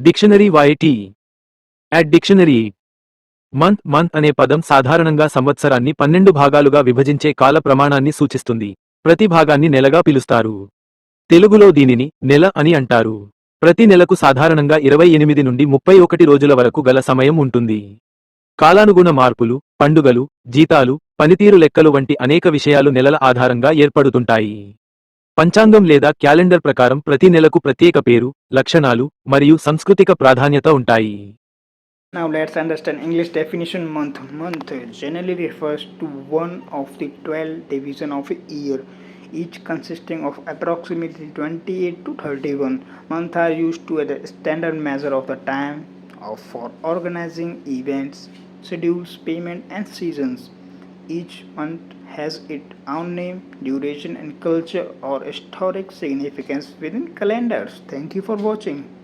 Dictionary వాయిటీ at dictionary. Month month అనే పదం సాధారణంగా సంవత్సరాన్ని పన్నెండు భాగాలుగా విభజించే కాల ప్రమాణాన్ని సూచిస్తుంది. ప్రతి భాగాన్ని నెలగా పిలుస్తారు. తెలుగులో దీనిని నెల అని అంటారు. ప్రతి నెలకు సాధారణంగా ఇరవై ఎనిమిది నుండి ముప్పై ఒకటి రోజుల వరకు గల సమయం ఉంటుంది. కాలానుగుణ మార్పులు పండుగలు జీతాలు పనితీరు లెక్కలు వంటి అనేక విషయాలు నెలల ఆధారంగా ఏర్పడుతుంటాయి. పంచాంగం లేదా క్యాలెండర్ ప్రకారం ప్రతి నెలకు ప్రత్యేక పేరు లక్షణాలు మరియు సంస్కృతిక ప్రాధాన్యత ఉంటాయి Now let's understand English definition month. Month generally refers to one of the 12 division of a year, each consisting of approximately 28 to 31. Months are used to as a standard measure of the time of for organizing events, schedules, payment and seasons. Each month has its own name, duration and culture or historic significance within calendars. Thank you for watching.